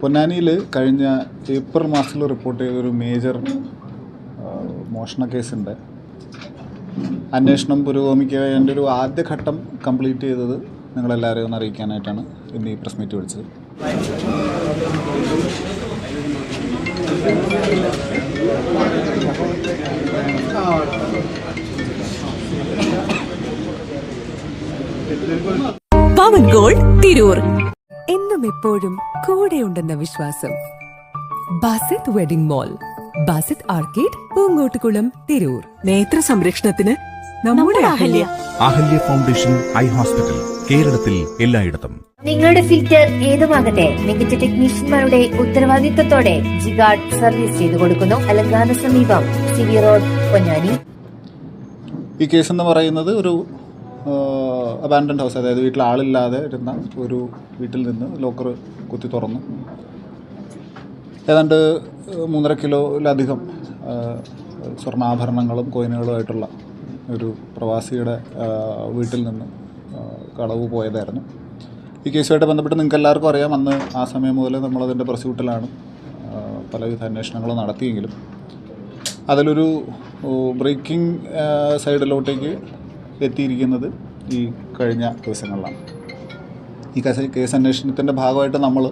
പൊന്നാനിയിൽ കഴിഞ്ഞ ഏപ്രിൽ മാസത്തിൽ റിപ്പോർട്ട് ചെയ്തൊരു മേജർ മോഷണ കേസുണ്ട്. അന്വേഷണം പുരോഗമിക്കുക എന്റെ ഒരു ആദ്യഘട്ടം കംപ്ലീറ്റ് ചെയ്തത് നിങ്ങളെല്ലാവരെയും ഒന്ന് അറിയിക്കാനായിട്ടാണ് ഇന്ന് ഈ പ്രസ് മീറ്റ് വിളിച്ചത്. പവൻ ഗോൾ തിരൂർ. എപ്പോഴും കൂടെയുണ്ടെന്ന വിശ്വാസം. Basith wedding mall Basith arcade Poongottukulam Tirur. നേത്ര സംരക്ഷണത്തിന് നമ്മുടെ Ahalya. Ahalya. Foundation eye hospital കേരളത്തിൽ എല്ലായിടത്തും. നിങ്ങളുടെ ഫിൽറ്റർ ഏതുമാകട്ടെ മികച്ച ടെക്നീഷ്യന്മാരുടെ ഉത്തരവാദിത്തത്തോടെ ജിഗാർഡ് സർവീസ് ചെയ്തു കൊടുക്കുന്നു. അലങ്കാന സമീപം സിവി റോഡ് പൊന്നാനി. ഈ കേസ് എന്ന് പറയുന്നത് ഒരു അബാൻഡൻഡ് ഹൗസ് അതായത് വീട്ടിൽ ആളില്ലാതെ ഇരുന്ന ഒരു വീട്ടിൽ നിന്ന് ലോക്കർ കുത്തി തുറന്നു. ഏതാണ്ട് മൂന്നര കിലോയിലധികം സ്വർണാഭരണങ്ങളും കോയിനുകളുമായിട്ടുള്ള ഒരു പ്രവാസിയുടെ വീട്ടിൽ നിന്ന് കളവ് പോയതായിരുന്നു. ഈ കേസുമായിട്ട് ബന്ധപ്പെട്ട് നിങ്ങൾക്ക് എല്ലാവർക്കും അറിയാം അന്ന് ആ സമയം മുതൽ നമ്മളതിന്റെ പ്രസ്യൂട്ടിലാണ് പലവിധ അന്വേഷണങ്ങൾ നടത്തിയെങ്കിലും. അതിലൊരു ബ്രേക്കിംഗ് സൈഡിലോട്ടേക്ക് എത്തിയിരിക്കുന്നത് ഈ കഴിഞ്ഞ ദിവസങ്ങളിലാണ് ഈ കേസ് കേസ് അന്വേഷണത്തിന്റെ ഭാഗമായിട്ട് നമ്മൾ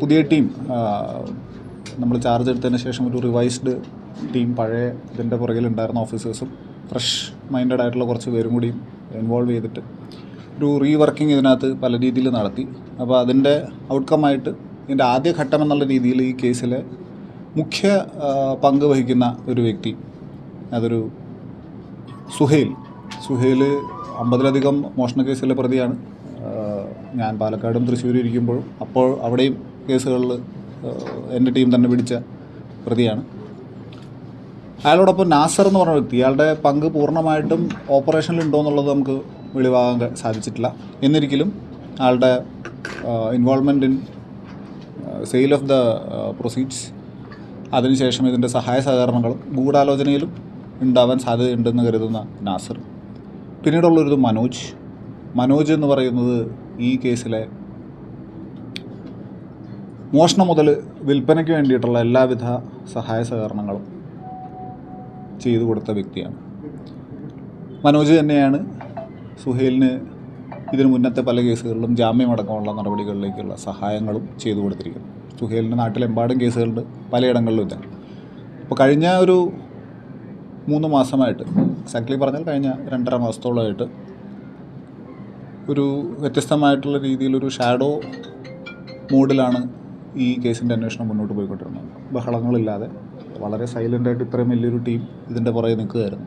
പുതിയ ടീം നമ്മൾ ചാർജ് എടുത്തതിന് ശേഷം ഒരു റിവൈസ്ഡ് ടീം പഴയ ഇതിന്റെ പുറകിലുണ്ടായിരുന്ന ഓഫീസേഴ്സും ഫ്രഷ് മൈൻഡഡ് ആയിട്ടുള്ള കുറച്ച് പേരും കൂടി ഇൻവോൾവ് ചെയ്തിട്ട് ഒരു റീവർക്കിംഗ് ഇതിനകത്ത് പല രീതിയിൽ നടത്തി. അപ്പോൾ അതിന്റെ ഔട്ട്കമായിട്ട് ഇതിന്റെ ആദ്യ ഘട്ടം എന്നുള്ള രീതിയിൽ ഈ കേസിലെ മുഖ്യ പങ്ക് വഹിക്കുന്ന ഒരു വ്യക്തി അതൊരു സുഹേൽ സുഹേൽ അമ്പതിലധികം മോഷണ കേസിലെ പ്രതിയാണ്. ഞാൻ പാലക്കാടും തൃശ്ശൂരും ഇരിക്കുമ്പോഴും അപ്പോൾ അവിടെയും കേസുകളിൽ എന്റെ ടീം തന്നെ പിടിച്ച പ്രതിയാണ്. അയാളോടൊപ്പം നാസർ എന്ന് പറഞ്ഞ വ്യക്തി അയാളുടെ പങ്ക് പൂർണമായിട്ടും ഓപ്പറേഷനിൽ ഉണ്ടോ എന്നുള്ളത് നമുക്ക് വെളിവാകാൻ സാധിച്ചിട്ടില്ല. എന്നിരിക്കലും അയാളുടെ involvement in sale of the proceeds അതിനുശേഷം ഇതിന്റെ സഹായ സഹകരണങ്ങളും ഗൂഢാലോചനയിലും ഉണ്ടാവാൻ സാധ്യതയുണ്ടെന്ന് കരുതുന്ന നാസർ. പിന്നീടുള്ളൊരു മനോജ്. മനോജ് എന്ന് പറയുന്നത് ഈ കേസിലെ മോഷണം മുതൽ വിൽപ്പനയ്ക്ക് വേണ്ടിയിട്ടുള്ള എല്ലാവിധ സഹായ സഹകരണങ്ങളും ചെയ്തു കൊടുത്ത വ്യക്തിയാണ്. മനോജ് തന്നെയാണ് സുഹേലിന് ഇതിനു മുന്നത്തെ പല കേസുകളിലും ജാമ്യമടക്കമുള്ള നടപടികളിലേക്കുള്ള സഹായങ്ങളും ചെയ്തു കൊടുത്തിരിക്കുന്നു സുഹേലിന്റെ നാട്ടിലെമ്പാടും കേസുകളുണ്ട് പലയിടങ്ങളിലും ഇല്ല അപ്പോൾ കഴിഞ്ഞ ഒരു മൂന്ന് മാസമായിട്ട്. എക്സാക്ട്ലി പറഞ്ഞാൽ കഴിഞ്ഞ രണ്ടര മാസത്തോളമായിട്ട് ഒരു വ്യത്യസ്തമായിട്ടുള്ള രീതിയിലൊരു ഷാഡോ മോഡിലാണ് ഈ കേസിന്റെ അന്വേഷണം മുന്നോട്ട് പോയിക്കൊണ്ടിരുന്നത്. ബഹളങ്ങളില്ലാതെ വളരെ സൈലന്റായിട്ട് ഇത്രയും വലിയൊരു ടീം ഇതിന്റെ പുറകെ നിൽക്കുകയായിരുന്നു.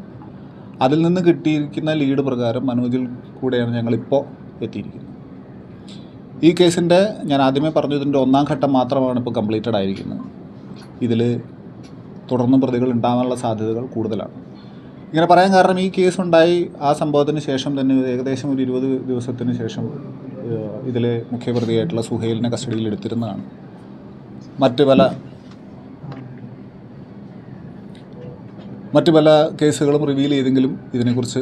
അതിൽ നിന്ന് കിട്ടിയിരിക്കുന്ന ലീഡ് പ്രകാരം മനോജിൽ കൂടെയാണ് ഞങ്ങളിപ്പോൾ എത്തിയിരിക്കുന്നത്. ഈ കേസിന്റെ ഞാൻ ആദ്യമേ പറഞ്ഞു ഇതിന്റെ ഒന്നാം ഘട്ടം മാത്രമാണ് ഇപ്പോൾ കംപ്ലീറ്റഡ് ആയിരിക്കുന്നത്. ഇതിൽ തുടർന്നും പ്രതികൾ ഉണ്ടാകാനുള്ള സാധ്യതകൾ കൂടുതലാണ്. ഇങ്ങനെ പറയാൻ കാരണം ഈ കേസ് ഉണ്ടായി. ആ സംഭവത്തിന് ശേഷം തന്നെ ഏകദേശം ഒരു ഇരുപത് ദിവസത്തിന് ശേഷം ഇതിലെ മുഖ്യപ്രതിയായിട്ടുള്ള സുഹേലിനെ കസ്റ്റഡിയിൽ എടുത്തിരുന്നതാണ്. മറ്റ് പല മറ്റ് പല കേസുകളും റിവീൽ ചെയ്തെങ്കിലും ഇതിനെക്കുറിച്ച്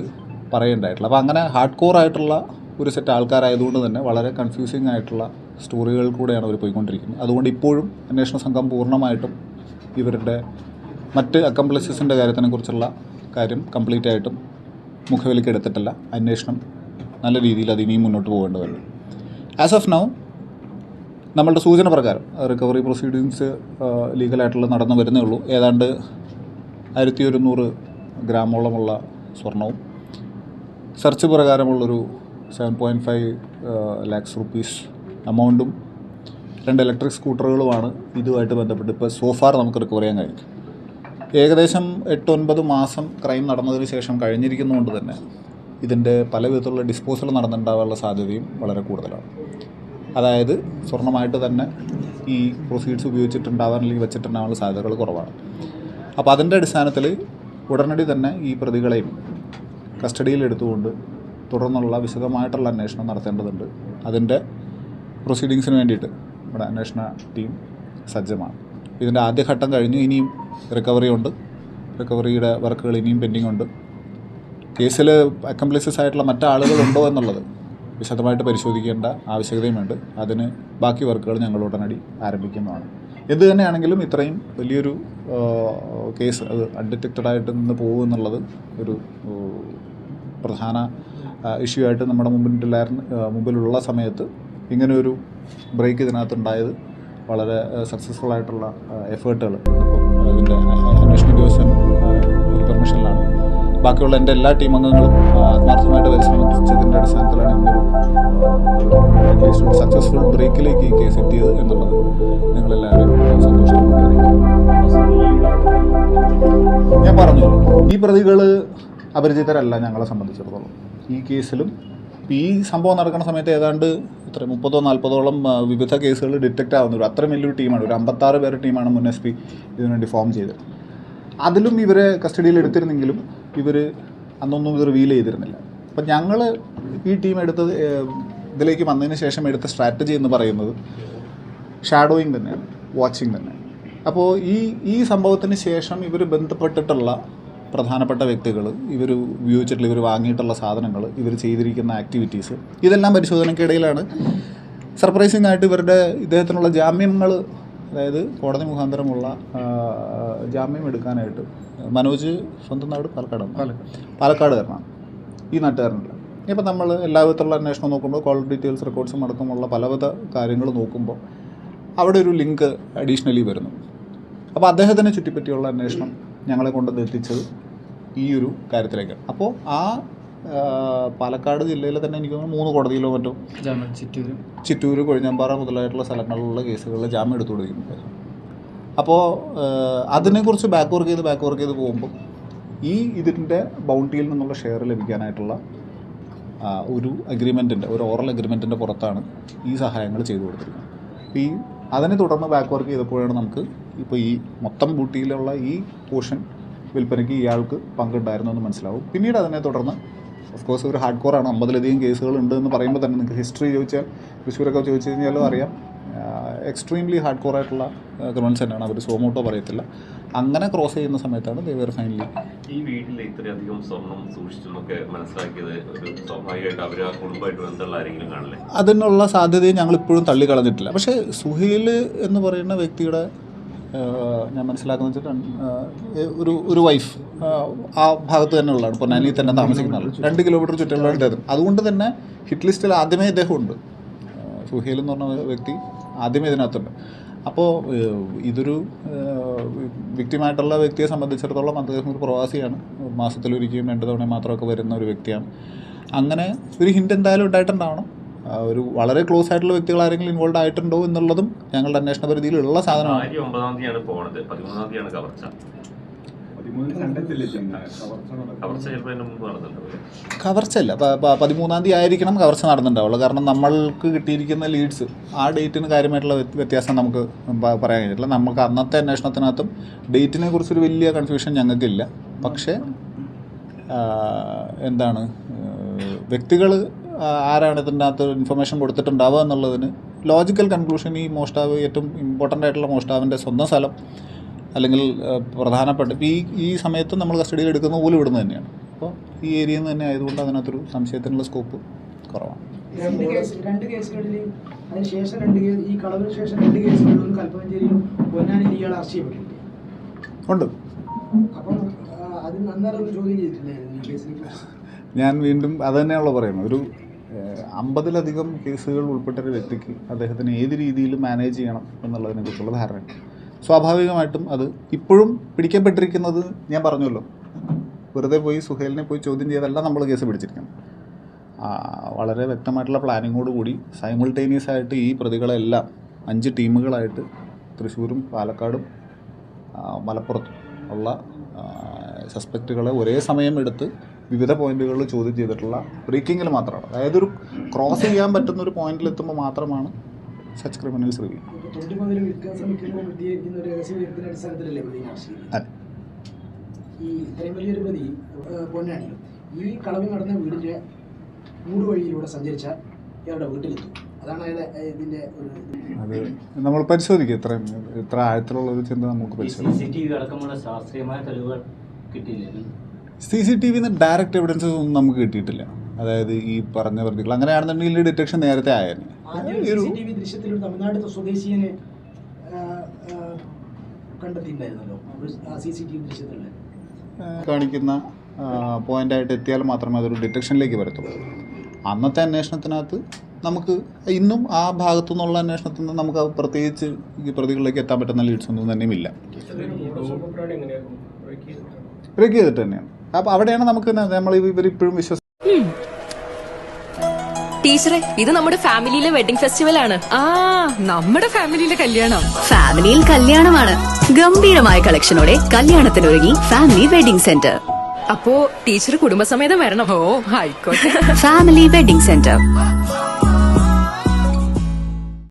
പറയേണ്ടായിട്ടുള്ള അപ്പോൾ അങ്ങനെ ഹാർഡ് കോർ ആയിട്ടുള്ള ഒരു സെറ്റ് ആൾക്കാരായതുകൊണ്ട് തന്നെ വളരെ കൺഫ്യൂസിങ് ആയിട്ടുള്ള സ്റ്റോറികൾ കൂടെയാണ് അവർ പോയിക്കൊണ്ടിരിക്കുന്നത്. അതുകൊണ്ട് ഇപ്പോഴും അന്വേഷണ സംഘം പൂർണമായിട്ടും ഇവരുടെ മറ്റ് അക്കംപ്ലസസിന്റെ കാര്യത്തിനെക്കുറിച്ചുള്ള കാര്യം കംപ്ലീറ്റ് ആയിട്ടും മുഖവിലേക്ക് എടുത്തിട്ടില്ല. അന്വേഷണം നല്ല രീതിയിൽ അത് ഇനിയും മുന്നോട്ട് പോകേണ്ടതുണ്ട് ആസ് ഓഫ് നൗ നമ്മളുടെ സൂചന പ്രകാരം റിക്കവറി പ്രൊസീഡിങ്സ് ലീഗലായിട്ടുള്ള നടന്നു വരുന്നേ ഉള്ളൂ. ഏതാണ്ട് ആയിരത്തി ഒരുന്നൂറ് ഗ്രാമോളമുള്ള സ്വർണവും search പ്രകാരമുള്ളൊരു seven point five lakhs rupees എമൗണ്ടും രണ്ട് ഇലക്ട്രിക് സ്കൂട്ടറുകളുമാണ് ഇതുമായിട്ട് ബന്ധപ്പെട്ട് ഇപ്പോൾ സോഫാർ നമുക്ക് റിക്കവർ ചെയ്യാൻ കഴിഞ്ഞു ഏകദേശം എട്ട് ഒൻപത് മാസം ക്രൈം നടന്നതിന് ശേഷം കഴിഞ്ഞിരിക്കുന്നതുകൊണ്ട് തന്നെ ഇതിന്റെ പല വിധത്തിലുള്ള ഡിസ്പോസൽ നടന്നിട്ടുണ്ടാകാനുള്ള സാധ്യതയും വളരെ കൂടുതലാണ്. അതായത് സ്വർണമായിട്ട് തന്നെ ഈ പ്രൊസീഡ്സ് ഉപയോഗിച്ചിട്ടുണ്ടാവാൻ അല്ലെങ്കിൽ വെച്ചിട്ടുണ്ടാവാനുള്ള സാധ്യതകൾ കുറവാണ്. അപ്പോൾ അതിന്റെ അടിസ്ഥാനത്തിൽ ഉടനടി തന്നെ ഈ പ്രതികളെയും കസ്റ്റഡിയിൽ എടുത്തുകൊണ്ട് തുടർന്നുള്ള വിശദമായിട്ടുള്ള അന്വേഷണം നടത്തേണ്ടതുണ്ട്. അതിന്റെ പ്രൊസീഡിങ്സിന് വേണ്ടിയിട്ട് നമ്മുടെ അന്വേഷണ ടീം സജ്ജമാണ്. ഇതിന്റെ ആദ്യഘട്ടം കഴിഞ്ഞു ഇനിയും റിക്കവറി ഉണ്ട്. റിക്കവറിയുടെ വർക്കുകൾ ഇനിയും പെൻഡിങ് ഉണ്ട്. കേസിൽ അക്കംപ്ലിസസ് ആയിട്ടുള്ള മറ്റാളുകളുണ്ടോ എന്നുള്ളത് വിശദമായിട്ട് പരിശോധിക്കേണ്ട ആവശ്യകതയുമുണ്ട്. അതിന് ബാക്കി വർക്കുകൾ ഞങ്ങൾ ഉടനടി ആരംഭിക്കുന്നതാണ്. എന്ത് തന്നെയാണെങ്കിലും ഇത്രയും വലിയൊരു കേസ് അത് അൺഡിറ്റക്റ്റഡായിട്ട് നിന്ന് പോകും എന്നുള്ളത് ഒരു പ്രധാന ഇഷ്യൂ ആയിട്ട് നമ്മുടെ മുമ്പിലുണ്ടായിരുന്ന മുമ്പിലുള്ള സമയത്ത് ഇങ്ങനെയൊരു ബ്രേക്ക് ഇതിനകത്തുണ്ടായത് വളരെ സക്സസ്ഫുൾ ആയിട്ടുള്ള എഫേർട്ടുകൾ അതിന്റെ അന്വേഷണ ഉദ്യോഗസ്ഥൻ പെർമിഷനിലാണ് ബാക്കിയുള്ള എന്റെ എല്ലാ ടീം അംഗങ്ങളും ആത്മാർത്ഥമായിട്ട് പരിശ്രമിച്ചതിന്റെ അടിസ്ഥാനത്തിലാണ് ഇന്നൊരു സക്സസ്ഫുൾ ബ്രേക്കിലേക്ക് ഈ കേസ് എത്തിയത് എന്നുള്ളത് നിങ്ങളെല്ലാവരും സന്തോഷം ഞാൻ പറഞ്ഞു ഈ പ്രതികൾ അപരിചിതരല്ല ഞങ്ങളെ സംബന്ധിച്ചിടത്തോളം. ഈ കേസിലും ഈ സംഭവം നടക്കുന്ന സമയത്ത് ഏതാണ്ട് എത്ര മുപ്പതോ നാൽപ്പതോളം വിവിധ കേസുകൾ ഡിറ്റക്റ്റ് ആവുന്ന ഒരു അത്രയും വലിയൊരു ടീമാണ്. ഒരു അമ്പത്താറ് പേര് ടീമാണ് മുൻ എസ് പി ഇതിനുവേണ്ടി ഫോം ചെയ്തത്. അതിലും ഇവരെ കസ്റ്റഡിയിൽ എടുത്തിരുന്നെങ്കിലും ഇവർ അന്നൊന്നും ഇത് റിവീൽ ചെയ്തിരുന്നില്ല. അപ്പം ഞങ്ങൾ ഈ ടീം എടുത്തത് ഇതിലേക്ക് വന്നതിന് ശേഷം എടുത്ത സ്ട്രാറ്റജി എന്ന് പറയുന്നത് ഷാഡോയിങ് തന്നെയാണ് വാച്ചിങ് തന്നെയാണ്. അപ്പോൾ ഈ ഈ സംഭവത്തിന് ശേഷം ഇവർ ബന്ധപ്പെട്ടിട്ടുള്ള പ്രധാനപ്പെട്ട വ്യക്തികൾ ഇവർ ഉപയോഗിച്ചിട്ടുള്ള ഇവർ വാങ്ങിയിട്ടുള്ള സാധനങ്ങൾ ഇവർ ചെയ്തിരിക്കുന്ന ആക്ടിവിറ്റീസ് ഇതെല്ലാം പരിശോധനയ്ക്കിടയിലാണ്. സർപ്രൈസിംഗ് ആയിട്ട് ഇവരുടെ ഇദ്ദേഹത്തിനുള്ള ജാമ്യങ്ങൾ അതായത് കോടതി മുഖാന്തരമുള്ള ജാമ്യം എടുക്കാനായിട്ട് മനോജ് സ്വന്തം നാട് പാലക്കാട് പാലക്കാട്. പാലക്കാടുകാരനാണ്. ഈ നാട്ടുകാരനല്ല. ഇപ്പം നമ്മൾ എല്ലാ വിധത്തിലുള്ള അന്വേഷണം നോക്കുമ്പോൾ കോൾ ഡീറ്റെയിൽസ് റെക്കോർഡ്സും അടക്കമുള്ള പലവിധ കാര്യങ്ങൾ നോക്കുമ്പോൾ അവിടെ ഒരു ലിങ്ക് അഡീഷണലി വരുന്നു. അപ്പോൾ അദ്ദേഹത്തിനെ ചുറ്റിപ്പറ്റിയുള്ള അന്വേഷണം ഞങ്ങളെ കൊണ്ടുവന്ന് എത്തിച്ചത് ഈ ഒരു കാര്യത്തിലേക്ക്. അപ്പോൾ ആ പാലക്കാട് ജില്ലയിലെ തന്നെ എനിക്ക് തോന്നുന്നു മൂന്ന് കോടതിയിലോ മറ്റോ ചിറ്റൂർ ചിറ്റൂരും. ചിറ്റൂർ കൊഴിഞ്ഞമ്പാറ മുതലായിട്ടുള്ള സ്ഥലങ്ങളിലുള്ള കേസുകളിൽ ജാമ്യം എടുത്തു കൊടുക്കുന്നുണ്ട് അപ്പോൾ അതിനെക്കുറിച്ച് ബാക്ക് വർക്ക് ചെയ്ത് ബാക്ക് വർക്ക് ചെയ്ത് പോകുമ്പോൾ ഈ ഇതിന്റെ ബൗണ്ടിയിൽ നിന്നുള്ള ഷെയർ ലഭിക്കാനായിട്ടുള്ള ഒരു അഗ്രിമെന്റിന്റെ ഒരു ഓറൽ അഗ്രിമെന്റിന്റെ പുറത്താണ് ഈ സഹായങ്ങൾ ചെയ്തു കൊടുത്തിരിക്കുന്നത് ഈ അതിനെ തുടർന്ന് ബാക്ക് വർക്ക് ചെയ്തപ്പോഴാണ് നമുക്ക് ഇപ്പോൾ ഈ മൊത്തം ബൂട്ടിയിലുള്ള ഈ പോർഷൻ വിൽപ്പനയ്ക്ക് ഇയാൾക്ക് പങ്കുണ്ടായിരുന്നു എന്ന് മനസ്സിലാവും. പിന്നീട് അതിനെ തുടർന്ന് ഓഫ് കോഴ്സ് ഒരു ഹാർഡ് കോറാണ് അമ്പതിലധികം കേസുകൾ ഉണ്ട് എന്ന് പറയുമ്പോൾ തന്നെ നിങ്ങൾക്ക് ഹിസ്റ്ററി ചോദിച്ചാൽ തൃശ്ശൂരൊക്കെ ചോദിച്ചു കഴിഞ്ഞാലും അറിയാം. എക്സ്ട്രീംലി ഹാർഡ് കോർ ആയിട്ടുള്ള ക്രിമിനൽസ് തന്നെയാണ് അവർ സോമോട്ടോ പറയത്തില്ല. അങ്ങനെ ക്രോസ് ചെയ്യുന്ന സമയത്താണ് ദേവർ ഫൈനലി ഈ വീട്ടിൽ ഇത്രയധികം സ്വർണം സൂക്ഷിച്ചെന്നൊക്കെ മനസ്സിലാക്കിയത് ഒരു സ്വാഭാവികമായിട്ട് അവർ ആ കുടുംബമായിട്ട് ബന്ധമുള്ള ആരെങ്കിലും കാണില്ലേ? അതിനുള്ള സാധ്യതയും ഞങ്ങൾ ഇപ്പോഴും തള്ളിക്കളഞ്ഞിട്ടില്ല. പക്ഷേ സുഹേൽ എന്ന് പറയുന്ന വ്യക്തിയുടെ ഞാൻ മനസ്സിലാക്കുന്നത് ഒരു ഒരു വൈഫ് ആ ഭാഗത്ത് തന്നെ ഉള്ളതാണ്. പൊന്നാനിയിൽ തന്നെ താമസിക്കുന്ന രണ്ട് കിലോമീറ്റർ ചുറ്റുമുള്ള അദ്ദേഹം അതുകൊണ്ട് തന്നെ ഹിറ്റ് ലിസ്റ്റിൽ ആദ്യമേ ഇദ്ദേഹം ഉണ്ട്. സുഹേൽ എന്ന് പറഞ്ഞ വ്യക്തി ആദ്യമേ ഇതിനകത്തുണ്ട്. അപ്പോൾ ഇതൊരു വ്യക്തിമായിട്ടുള്ള വ്യക്തിയെ സംബന്ധിച്ചിടത്തോളം അദ്ദേഹം ഒരു പ്രവാസിയാണ്. മാസത്തിലൊരിക്കലും രണ്ട് തവണ മാത്രമൊക്കെ വരുന്ന ഒരു വ്യക്തിയാണ്. അങ്ങനെ ഒരു ഹിന്റ് എന്തായാലും ഉണ്ടായിട്ടുണ്ടാവണം. ഒരു വളരെ ക്ലോസ് ആയിട്ടുള്ള വ്യക്തികൾ ആരെങ്കിലും ഇൻവോൾവ് ആയിട്ടുണ്ടോ എന്നുള്ളതും ഞങ്ങളുടെ അന്വേഷണ പരിധിയിലുള്ള സാധനമാണ്. ഭാര്യ ഒമ്പതാം തീയതിയാണ് പോണത്. പതിമൂന്നാം തീയതിയാണ് കവർച്ച. കവർച്ച ചിലപ്പോൾ അതിന് മുമ്പ് നടന്നിട്ടുണ്ടാവില്ല കവർച്ചയല്ല. പ- പ- പതിമൂന്നാം തീയതി ആയിരിക്കണം കവർച്ച നടന്നിട്ടുണ്ടാവുള്ളൂ. കാരണം നമ്മൾക്ക് കിട്ടിയിരിക്കുന്ന ലീഡ്സ് ആ ഡേറ്റിന് കാര്യമായിട്ടുള്ള വ്യത്- വ്യത്യാസം നമുക്ക് പറയാൻ കഴിഞ്ഞിട്ടില്ല. നമുക്ക് അന്നത്തെ അന്വേഷണത്തിനകത്തും ഡേറ്റിനെ കുറിച്ചൊരു വലിയ കൺഫ്യൂഷൻ ഞങ്ങൾക്കില്ല. പക്ഷേ എന്താണ് വ്യക്തികൾ ആരാണ് ഇതിന്റെ അകത്ത് ഇൻഫർമേഷൻ കൊടുത്തിട്ടുണ്ടാവുക എന്നുള്ളതിന് ലോജിക്കൽ കൺക്ലൂഷൻ ഈ മോഷ്ടാവ് ഏറ്റവും ഇമ്പോർട്ടന്റ് ആയിട്ടുള്ള മോഷ്ടാവിന്റെ സ്വന്തം സ്ഥലം അല്ലെങ്കിൽ പ്രധാനപ്പെട്ട ഈ ഈ സമയത്ത് നമ്മൾ കസ്റ്റഡിയിൽ എടുക്കുന്ന പോലും ഇവിടുന്ന് തന്നെയാണ്. അപ്പോൾ ഈ ഏരിയയിൽ നിന്ന് തന്നെ ആയതുകൊണ്ട് അതിനകത്തൊരു സംശയത്തിനുള്ള സ്കോപ്പ് കുറവാണ്. രണ്ട് കേസ് രണ്ട് കേസുകളിൽ അതിനുശേഷം രണ്ട് കേസ് ഈ കളവിന് ശേഷം രണ്ട് കേസുകളിലും കൽപ്പമഞ്ചേരിയിലും പൊന്നാനിയിൽ ഇയാൾ അറസ്റ്റ് ചെയ്യപ്പെട്ടിട്ടുണ്ട്. ഉണ്ട്. അപ്പം ആ, അത് അന്നേരം ഒന്ന് ചോദ്യം ചെയ്തിട്ടില്ലായിരുന്നു ഈ കേസിൽ ഞാൻ വീണ്ടും അത് തന്നെയാണല്ലോ പറയുന്നത്. ഒരു അമ്പതിലധികം കേസുകൾ ഉൾപ്പെട്ട ഒരു വ്യക്തിക്ക് അദ്ദേഹത്തിന് ഏത് രീതിയിൽ മാനേജ് ചെയ്യണം എന്നുള്ളതിനെ കുറിച്ചുള്ള ധാരണ. സ്വാഭാവികമായിട്ടും അത് ഇപ്പോഴും പിടിക്കപ്പെട്ടിരിക്കുന്നത് ഞാൻ പറഞ്ഞല്ലോ. വെറുതെ പോയി സുഹേലിനെ പോയി ചോദ്യം ചെയ്തല്ല നമ്മൾ കേസ് പിടിച്ചിരിക്കുന്നത്. വളരെ വ്യക്തമായിട്ടുള്ള പ്ലാനിങ്ങോട് കൂടി സൈമിൾട്ടേനിയസ് ആയിട്ട് ഈ പ്രതികളെല്ലാം അഞ്ച് ടീമുകളായിട്ട് തൃശ്ശൂരും പാലക്കാടും മലപ്പുറത്തും ഉള്ള സസ്പെക്റ്റുകളെ ഒരേ സമയം എടുത്ത് വിവിധ പോയിന്റുകളിൽ ചോദ്യം ചെയ്തിട്ടുള്ള ബ്രേക്കിങ്ങിൽ മാത്രമാണ്. അതായത് ഒരു ക്രോസ് ചെയ്യാൻ പറ്റുന്ന ഒരു പോയിന്റിൽ എത്തുമ്പോൾ മാത്രമാണ് സച്ച് ക്രിമിനൽസ് റിവ്യൂ ഈ ഇത്രയും വലിയൊരു പ്രതി ആ, ഈ കളവ് നടന്ന വീടിന്റെ മൂട് വഴിയിലൂടെ സഞ്ചരിച്ച ഇയാളുടെ വീട്ടിലെത്തും. അതാണ് ഇതിന്റെ ഒരു അത് നമ്മൾ പരിശോധിക്കും. ഇത്രയും ഇത്ര ആഴത്തിലുള്ള ഒരു ചിന്ത നമുക്ക് പരിശോധിക്കാം. ശാസ്ത്രീയമായ തെളിവുകൾ കിട്ടിയില്ലേ സി സി ടി വിന്ന് ഡയറക്റ്റ് എവിഡൻസസ് ഒന്നും നമുക്ക് കിട്ടിയിട്ടില്ല. അതായത് ഈ പറഞ്ഞ പ്രതികൾ. അങ്ങനെയാണെന്നുണ്ടെങ്കിൽ ഡിറ്റക്ഷൻ നേരത്തെ ആയിരുന്നു കാണിക്കുന്ന പോയിന്റ് ആയിട്ട് ഒരു സ്വദേശിയെ കാണിക്കുന്ന പോയിന്റായിട്ട് എത്തിയാൽ മാത്രമേ അതൊരു ഡിറ്റക്ഷനിലേക്ക് വരത്തുള്ളൂ. അന്നത്തെ അന്വേഷണത്തിനകത്ത് നമുക്ക് ഇന്നും ആ ഭാഗത്തു നിന്നുള്ള അന്വേഷണത്തിൽ നിന്ന് നമുക്ക് പ്രത്യേകിച്ച് ഈ പ്രതികളിലേക്ക് എത്താൻ പറ്റുന്ന ലീഡ്സ് ഒന്നും തന്നെയും ഇല്ല ബ്രേക്ക് ചെയ്തിട്ട് തന്നെയാണ്. അപ്പോൾ അവിടെയാണ് നമുക്ക് നമ്മൾ ഇവരിപ്പോഴും വിശ്വസിക്കുന്നത് ടീച്ചറെ ഇത് നമ്മുടെ ഫാമിലിയിലെ വെഡിംഗ് ഫെസ്റ്റിവൽ ആണ്. ആ നമ്മുടെ ഫാമിലിയിലെ കല്യാണം. ഫാമിലിയിൽ കല്യാണമാണ്. ഗംഭീരമായ കളക്ഷനോടെ കല്യാണത്തിനൊരുങ്ങി ഫാമിലി വെഡിംഗ് സെന്റർ. അപ്പോ ടീച്ചർ കുടുംബസമേതം വരണം. ഓ ആയിക്കോട്ടെ ഫാമിലി വെഡിംഗ് സെന്റർ.